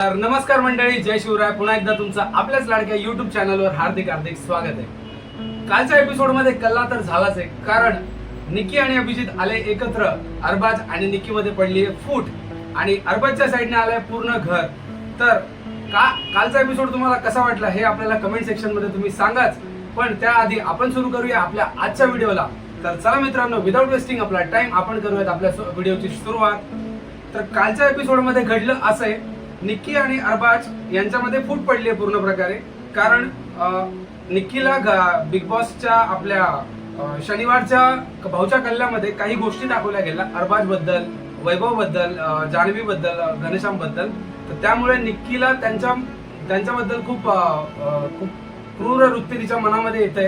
तर नमस्कार मंडळी जय शिवराय. पुन्हा एकदा तुमचं आपल्याच लाडक्या युट्यूब चॅनलवर हार्दिक हार्दिक स्वागत आहे. कालच्या एपिसोडमध्ये कल्ला तर झालाच आहे कारण निकी आणि अभिजित आले एकत्र. अरबाज आणि निकी मध्ये पडली आहे फूट आणि अरबाजच्या साईडने आलंय पूर्ण घर. तर का कालचा एपिसोड तुम्हाला कसा वाटला हे आपल्याला कमेंट सेक्शनमध्ये तुम्ही सांगाच. पण त्याआधी आपण सुरू करूया आपल्या आजच्या व्हिडिओला तर चला मित्रांनो विदाऊट वेस्टिंग आपला टाइम आपण करूयात आपल्या व्हिडिओची सुरुवात. तर कालच्या एपिसोडमध्ये घडलं असं आहे निक्की आणि अरबाज यांच्यामध्ये फूट पडली आहे पूर्ण प्रकारे. कारण निक्कीला बिग बॉसच्या आपल्या शनिवारच्या भाऊच्या कल्ल्यामध्ये काही गोष्टी दाखवल्या गेल्या. अरबाजबद्दल वैभवबद्दल जान्हवी बद्दल घनश्यामबद्दल तर त्यामुळे निक्कीला त्यांच्या त्यांच्याबद्दल खूप खूप क्रूर वृत्ती तिच्या मनामध्ये येते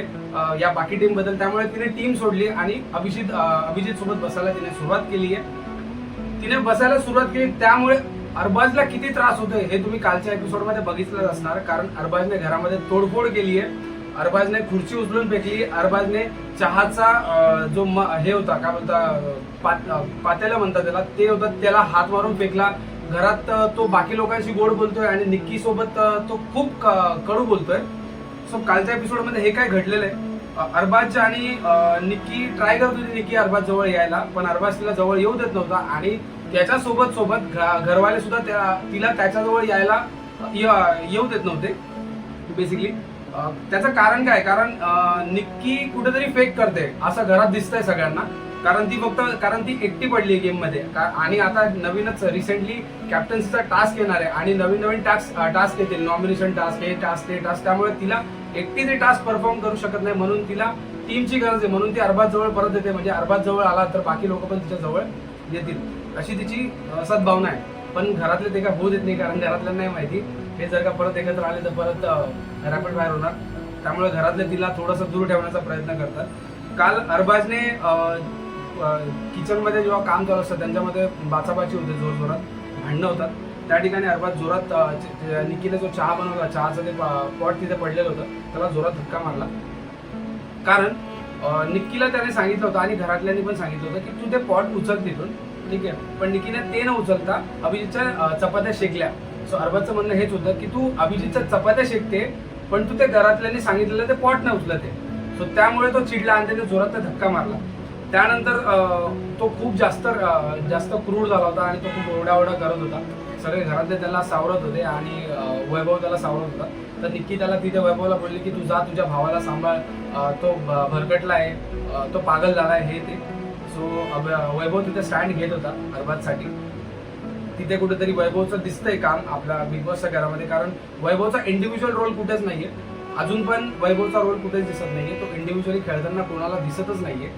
या बाकी टीमबद्दल त्यामुळे तिने टीम सोडली आणि अभिजित अभिजित सोबत बसायला तिने सुरुवात केली आहे तिने बसायला सुरुवात केली त्यामुळे अरबाजला किती त्रास होतोय हे तुम्ही कालच्या एपिसोडमध्ये बघितलंच असणार कारण अरबाजने घरामध्ये तोडफोड केली आहे. अरबाजने खुर्ची उचलून फेकली अरबाजने चहाचा जो म- हे होता काय बोलता पात्याला पात- म्हणतात त्याला ते होतं त्याला हात मारून फेकला. घरात तो बाकी लोकांशी गोड बोलतोय आणि निक्की सोबत तो खूप क- कडू बोलतोय. सो कालच्या एपिसोडमध्ये हे काय घडलेलं आहे? अरबाज आणि निक्की ट्राय करत होती निक्की अरबाज जवळ यायला पण अरबाज तिला जवळ येऊ देत नव्हता आणि त्याच्या सोबत सोबत घ- घरवाले सुद्धा त्या- तिला त्याच्याजवळ यायला येऊ देत नव्हते बेसिकली त्याचं कारण काय? कारण निक्की कुठेतरी फेक करते असं घरात दिसतंय सगळ्यांना. कारण ती फक्त कारण ती एकटी पडली गेममध्ये आणि आता नवीनच रिसेंटली कॅप्टन्सीचा टास्क येणार आहे. आणि नवीन नवीन टास्क टास्क येतील. नॉमिनेशन टास्क हे टास्क ते टास्क त्यामुळे तिला एकटी ते टास्क परफॉर्म करू शकत नाही. म्हणून तिला टीमची गरज आहे. म्हणून ती अरबाज जवळ परत येते. म्हणजे अरबाज जवळ आला तर बाकी लोक पण तिच्या जवळ येतील. अशी तिची सद्भावना आहे. पण घरातले ते काय होऊ देत नाही कारण घरातल्या नाही माहिती. हे जर का परत एकत्र आले तर परत रॅपिड फायर होणार. त्यामुळे घरातले तिला थोडंसं दूर ठेवण्याचा प्रयत्न करतात. काल अरबाजने किचनमध्ये जेव्हा काम चालू असतं त्यांच्यामध्ये बाचाबाची होते जोर जोरात. भांडणं होतात. त्या ठिकाणी अरबाज जोरात निकीने जो चहा बनवला चहाचं ते पॉट तिथे पडलेलं होतं. त्याला जोरात धक्का मारला. कारण निक्कीला त्याने सांगितलं होतं आणि घरातल्यांनी पण सांगितलं होतं की तू ते पॉट उचल तिथून. ठीक आहे. पण निकीने ते न उचलता अभिजितच्या चपात्या शेकल्या. सो अरबाचं म्हणणं हेच होतं की तू अभिजितच्या चपात्या शेकते पण तू ते घरातल्यांनी सांगितलेलं ते पॉट न उचलते सो त्यामुळे तो चिडला आणि त्याने जोरात धक्का मारला. त्यानंतर तो खूप जास्त जास्त क्रूर झाला होता आणि तो खूप ओरडाओरडा करत होता. सगळे घरातले त्याला सावरत होते आणि वैभव त्याला सावरत होता. तर निक्की त्याला तिथे वैभवला बोलली की तू जा तुझ्या भावाला सांभाळ. तो भरकटला आहे. तो पागल झाला आहे हे ते. सो वैभव तिथे स्टँड घेत होता अरबाजसाठी तिथे कुठेतरी वैभवचं दिसतंय काम आपल्या बिग बॉसच्या घरामध्ये कारण वैभवचा इंडिव्हिज्युअल रोल कुठेच नाहीये. अजून पण वैभवचा रोल कुठेच दिसत नाहीये. तो इंडिव्हिज्युअली खेळताना कोणाला दिसतच नाहीये.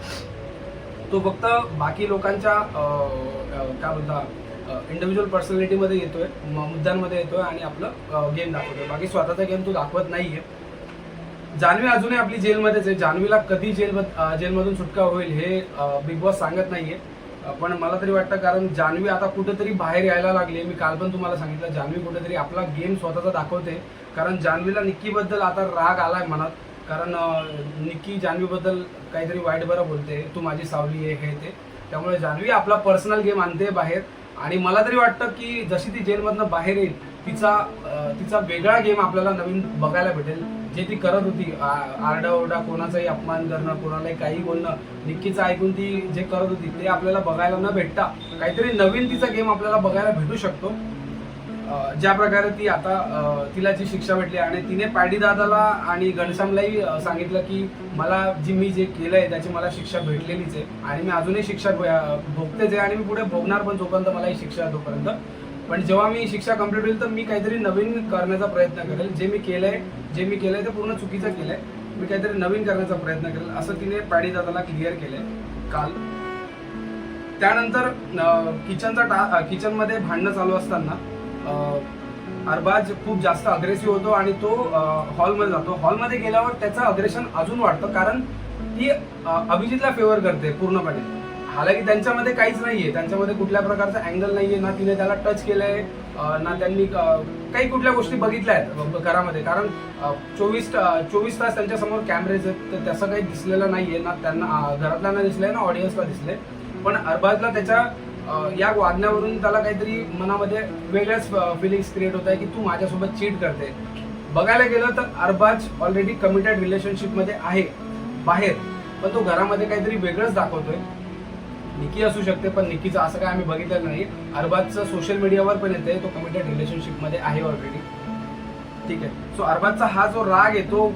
तो फक्त बाकी लोकांच्या काय म्हणता इंडिव्हिज्युअल पर्सनॅलिटीमध्ये येतोय मुद्द्यांमध्ये येतोय आणि आपलं गेम दाखवतोय. बाकी स्वतःचा गेम तो दाखवत नाहीये. जान्हवी अजूनही आपली जेलमध्येच आहे. जान्हवीला कधी जेल जेलमधून सुटका होईल हे बिग बॉस सांगत नाहीये. पण मला तरी वाटतं कारण जान्हवी आता कुठेतरी बाहेर यायला लागली मी काल पण तुम्हाला सांगितलं जान्हवी कुठेतरी आपला गेम स्वतःचा दाखवते. कारण जान्हवीला निक्कीबद्दल आता राग आलाय मनात. कारण निक्की जान्हवीबद्दल काहीतरी वाईट बरं बोलते. तू माझी सावली आहे हे ते. त्यामुळे जान्हवी आपला पर्सनल गेम आणते बाहेर. आणि मला तरी वाटतं की जशी ती जेलमधनं बाहेर येईल तिचा तिचा वेगळा गेम आपल्याला नवीन बघायला भेटेल. जे ती करत होती आरडाओरडा कोणाचाही अपमान करणं कोणालाही काही बोलणं निक्कीचं ऐकून ती जे करत होती ते आपल्याला बघायला न भेटता काहीतरी नवीन तिचा गेम आपल्याला बघायला भेटू शकतो. ज्या प्रकारे ती आता तिला जी शिक्षा भेटली आणि तिने पॅडी दादाला आणि घनश्यामलाही सांगितलं की मला जी मी जे केलंय त्याची मला शिक्षा भेटलेलीच आहे आणि मी अजूनही शिक्षा भोगतेच आहे आणि मी पुढे भोगणार पण जोपर्यंत मला ही शिक्षा तोपर्यंत. पण जेव्हा मी शिक्षा कंप्लीट होईल तर मी काहीतरी नवीन करण्याचा प्रयत्न करेल. जे मी केलंय जे मी केलंय ते पूर्ण चुकीचं केलंय. मी काहीतरी नवीन करण्याचा प्रयत्न करेल. असं तिने पाडी दादाला क्लिअर केलंय काल. त्यानंतर किचनचा टा किचनमध्ये भांडणं चालू असताना अरबाज खूप जास्त अग्रेसिव्ह होतो आणि तो हॉलमध्ये जातो. हॉलमध्ये गेल्यावर त्याचं अग्रेशन अजून वाढतं कारण ती अभिजितला फेवर करते पूर्णपणे. हालाकी त्यांच्यामध्ये काहीच नाहीये. त्यांच्यामध्ये कुठल्या प्रकारचा अँगल नाहीये. ना तिने त्याला टच केलंय ना त्यांनी काही कुठल्या गोष्टी बघितल्या आहेत घरामध्ये. कारण चोवीस चोवीस तास त्यांच्यासमोर कॅमेरेज आहेत तर तसं काही दिसलेलं नाहीये. ना त्यांना घरातल्यांना दिसलंय ना ऑडियन्सला दिसलंय. पण अरबाजला त्याच्या या वागण्यावरून त्याला काहीतरी मनामध्ये वेगळ्याच फिलिंग्स क्रिएट होत आहे की तू माझ्यासोबत चीट करते. बघायला गेलं तर अरबाज ऑलरेडी कमिटेड रिलेशनशिपमध्ये आहे बाहेर. पण तो घरामध्ये काहीतरी वेगळंच दाखवतोय. निकी असू शकते पण निकीचं असं काय आम्ही बघितलं नाही. अरबाजचं सोशल मीडियावर पण येते तो कमिटेड रिलेशनशिपमध्ये आहे ऑलरेडी ठीक आहे. सो अरबाजचा हा जो राग आहे तो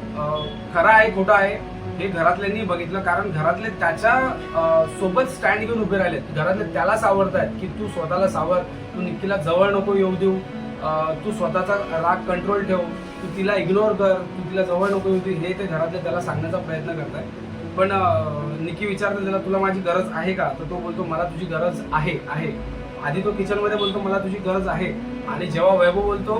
खरा आहे खोटा आहे हे घरातल्यांनी बघितलं. कारण घरातले त्याच्या सोबत स्टँड घेऊन उभे राहिलेत. घरातले त्याला सावरतायत की तू स्वतःला सावर तू निकीला जवळ नको येऊ देऊ. तू स्वतःचा राग कंट्रोल ठेव. तू तिला इग्नोर कर. तू तिला जवळ नको येऊ दे हे ते घरातले त्याला सांगण्याचा प्रयत्न करताय पण निकी विचारतो त्याला तुला माझी गरज आहे का? तर तो बोलतो मला तुझी गरज आहे आहे. आधी तो किचनमध्ये बोलतो मला तुझी गरज आहे. आणि जेव्हा वैभव बोलतो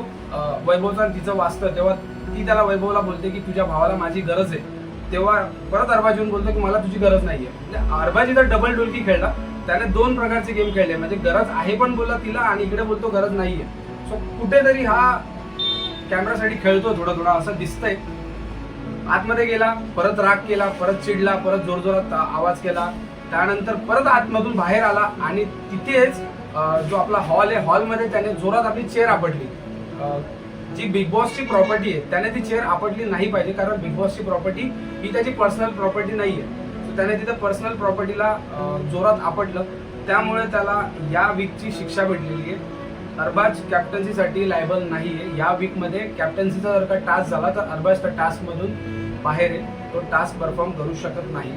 वैभवचा तिचं वाचतं तेव्हा ती त्याला वैभवला बोलते की तुझ्या भावाला माझी गरज आहे. तेव्हा परत अरबाज येऊन बोलतो की मला तुझी गरज नाही म्हणजे अरबाज तर डबल डोलकी खेळला. त्याने दोन प्रकारचे गेम खेळले. म्हणजे गरज आहे पण बोलला तिला आणि इकडे बोलतो गरज नाही आहे सो कुठेतरी हा कॅमेरासाठी खेळतो थोडं थोडं असं दिसतंय. आतमध्ये गेला परत राग केला परत चिडला परत जोरजोरात आवाज केला. त्यानंतर परत आतमधून बाहेर आला आणि तिथेच जो आपला हॉल आहे हॉलमध्ये त्याने जोरात आपली चेअर आपटली. जी बिग बॉसची प्रॉपर्टी आहे त्याने ती चेअर आपटली नाही पाहिजे कारण बिग बॉसची प्रॉपर्टी ही त्याची पर्सनल प्रॉपर्टी नाही आहे त्याने तिथं पर्सनल प्रॉपर्टीला जोरात आपटलं. त्यामुळे त्याला या वीकची शिक्षा भेटलेली आहे. अरबाज कॅप्टन्सीसाठी लायबल नाही आहे या वीकमध्ये कॅप्टन्सीचा जर का टास्क झाला तर अरबाज त्या टास्कमधून बाहेर आहे तो टास्क परफॉर्म करू शकत नाही.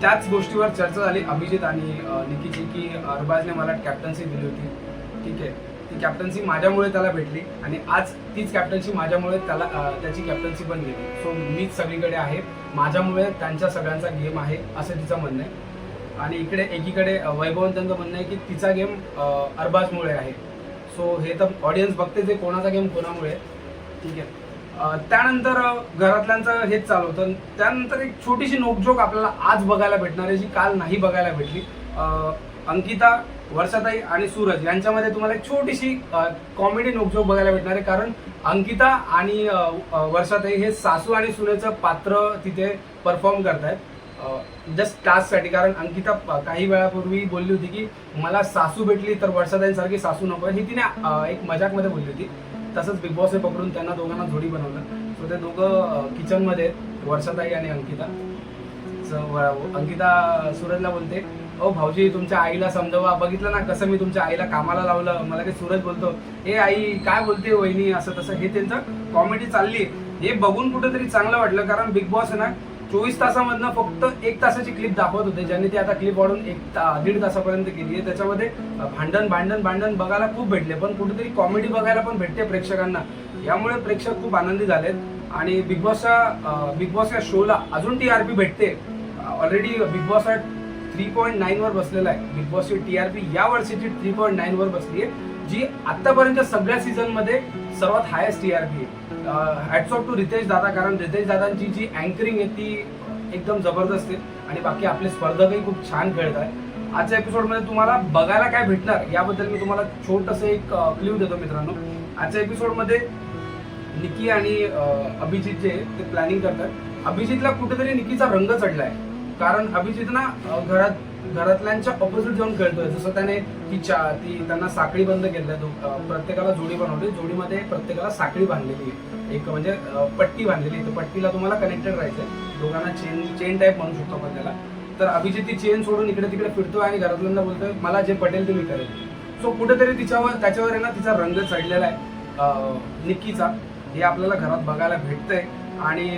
त्याच गोष्टीवर चर्चा झाली अभिजित आणि निकीची की अरबाजने मला कॅप्टन्सी दिली होती. ठीक आहे. ती कॅप्टन्सी माझ्यामुळे त्याला भेटली आणि आज तीच कॅप्टन्सी माझ्यामुळे त्याला त्याची कॅप्टन्सी पण गेली सो मीच सगळीकडे आहे. माझ्यामुळे त्यांच्या सगळ्यांचा गेम आहे असं तिचं म्हणणं आहे. आणि इकडे एकीकडे वैभवन त्यांचं म्हणणं आहे की तिचा गेम अरबाजमुळे आहे. सो हे तर ऑडियन्स बघते जे कोणाचा गेम कोणामुळे. ठीक आहे. त्यानंतर घरातल्यांचं हेच चालू होतं. त्यानंतर एक छोटीशी नोकझोक आपल्याला आज बघायला भेटणार आहे जी काल नाही बघायला भेटली. अंकिता वर्षाताई आणि सूरज यांच्यामध्ये तुम्हाला एक छोटीशी कॉमेडी नोकझोक बघायला भेटणार आहे. कारण अंकिता आणि वर्षाताई हे सासू आणि सुनेचं पात्र तिथे परफॉर्म करतायत. जस्ट टास्कसाठी कारण अंकिता प- काही वेळापूर्वी बोलली होती की मला सासू भेटली तर वर्षाताईंसारखी सासू नको. ही तिने एक मजाकमध्ये बोलली होती. तसंच बिग बॉसने पकडून त्यांना दोघांना जोडी बनवलं. सो ते दोघं किचनमध्ये आहेत वर्षाताई आणि अंकिता. अंकिता सूरजला बोलते ओ भाऊजी तुमच्या आईला समजवा. बघितलं ना कसं मी तुमच्या आईला कामाला लावलं. मला काही सूरज बोलतो हे आई काय बोलते वहिनी? असं तसं हे त्यांचं कॉमेडी चालली. हे बघून कुठेतरी चांगलं वाटलं. कारण बिग बॉस आहे ना चोवीस तासामधनं फक्त एक तासाची क्लिप दाखवत होते ज्यांनी ती आता क्लिप वाढून एक ता- दीड तासापर्यंत केली आहे. त्याच्यामध्ये भांडण भांडण भांडण बघायला खूप भेटले पण कुठेतरी कॉमेडी बघायला पण भेटते प्रेक्षकांना. यामुळे प्रेक्षक खूप आनंदी झालेत. आणि बिग बॉसच्या बिग बॉस या शोला अजून टी आर पी भेटते. ऑलरेडी बिग बॉस हा थ्री पॉईंट नाईन वर बसलेला आहे. बिग बॉसची टी आर पी या वर्षीची थ्री पॉईंट नाईन वर बसली आहे. जी आतापर्यंत सगळ्या सीझनमध्ये सर्वात highest T R P hats off to Ritesh दादा कारण रितेश दादांची जी अँकरिंग आहे ती एकदम जबरदस्त आहे. आणि बाकी आपले स्पर्धकही खूप छान खेळत आहे आजच्या एपिसोडमध्ये तुम्हाला बघायला काय भेटणार याबद्दल मी तुम्हाला छोटंसं एक क्ल्यू देतो मित्रांनो. आजच्या एपिसोडमध्ये निकी आणि अभिजित जे ते प्लॅनिंग करतात. अभिजितला कुठेतरी निकीचा रंग चढलाय. कारण अभिजित ना घरात घरातल्यांच्या ऑपोजिट जाऊन खेळतोय. जसं त्याने ती चा ती त्यांना साखळी बंद केली. प्रत्येकाला जोडी बनवली. जोडीमध्ये प्रत्येकाला साखळी बांधलेली आहे. एक म्हणजे पट्टी बांधलेली आहे. तर पट्टीला तुम्हाला कनेक्टेड राहायचंय. दोघांना चेन चेन टाईप म्हणू शकतो आपण त्याला. तर अभिजित ती चेन सोडून इकडे तिकडे फिरतोय आणि घरातल्यांना बोलतोय मला जे पटेल ते मी करेल सो कुठेतरी तिच्यावर त्याच्यावर आहे ना तिचा रंग चढलेला आहे. निक्कीचा. हे आपल्याला घरात बघायला भेटतंय. आणि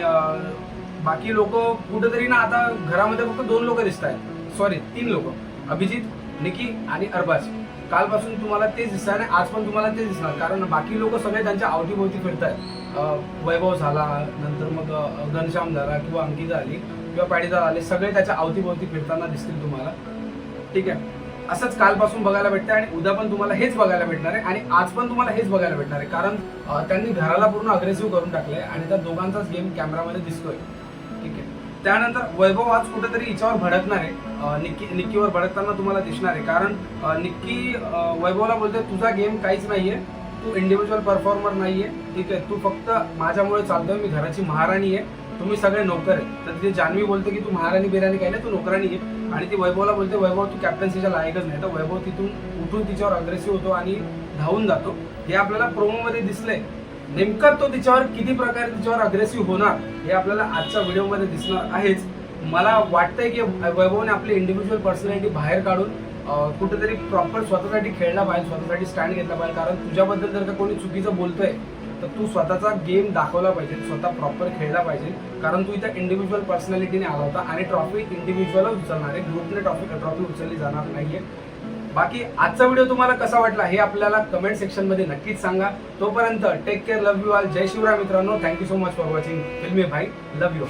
बाकी लोक कुठेतरी ना आता घरामध्ये फक्त दोन लोक दिसत आहेत सॉरी तीन लोक. अभिजित निकी आणि अरबाज. कालपासून तुम्हाला तेच दिसणार आणि आज पण तुम्हाला तेच दिसणार. कारण बाकी लोक सगळे त्यांच्या अवतीभोवती फिरत आहेत वैभव झाला नंतर मग घनश्याम झाला किंवा अंकिता आली किंवा पाडीदार आले सगळे त्याच्या अवतीभोवती फिरताना दिसतील तुम्हाला. ठीक आहे? असंच कालपासून बघायला भेटतं आणि उद्या पण तुम्हाला हेच बघायला भेटणार आहे आणि आज पण तुम्हाला हेच बघायला भेटणार आहे. कारण त्यांनी घराला पूर्ण अग्रेसिव्ह करून टाकलंय आणि त्या दोघांचाच गेम कॅमेरामध्ये दिसतोय. ठीक आहे? त्यानंतर वैभव आज कुठेतरी हिच्यावर भडकणार आहे. निक्की निक्कीवर भडकताना तुम्हाला दिसणार आहे. कारण निक्की वैभवला बोलते तुझा गेम काहीच नाहीये. तू इंडिव्हिज्युअल परफॉर्मर नाहीये. ठीक आहे? तू फक्त माझ्यामुळे चालतोय. मी घराची महाराणी आहे. तुम्ही सगळे नोकर आहे तर तिथे जान्हवी बोलते की तू महाराणी बिराणी काही नाही. तू नोकराणी आहे. आणि ती वैभवला बोलते वैभव तू कॅप्टन्सीच्या लायकच नाही. तर वैभव तिथून उठून तिच्यावर अग्रेसिव्ह होतो आणि धावून जातो. हे आपल्याला प्रोमोमध्ये दिसलंय. नेमका तो तिच्यावर किती प्रकारे तिच्यावर अग्रेसिव्ह होणार हे आपल्याला आजच्या व्हिडिओमध्ये दिसणार आहेच. मला वाटतंय की वैभवने आपली इंडिव्हिज्युअल पर्सनॅलिटी बाहेर काढून कुठेतरी प्रॉपर स्वतःसाठी खेळला पाहिजे स्वतःसाठी स्टँड घेतला पाहिजे. कारण तुझ्याबद्दल जर का कोणी चुकीचं बोलतोय तर तू स्वतःचा गेम दाखवला पाहिजे स्वतः प्रॉपर खेळला पाहिजे. कारण तू इथं इंडिव्हिज्युअल पर्सनॅलिटीने आला होता आणि ट्रॉफी इंडिव्हिज्युअलच उचलणार आहे. ग्रुपने ट्रॉफी ट्रॉफी उचलली जाणार नाहीये. बाकी आजचा व्हिडिओ तुम्हाला कसा वाटला हे आपल्याला कमेंट सेक्शनमध्ये नक्कीच सांगा. तोपर्यंत take care love you all जय शिवराय मित्रांनो. Thank you so much for watching फिल्मी भाई लव्ह यू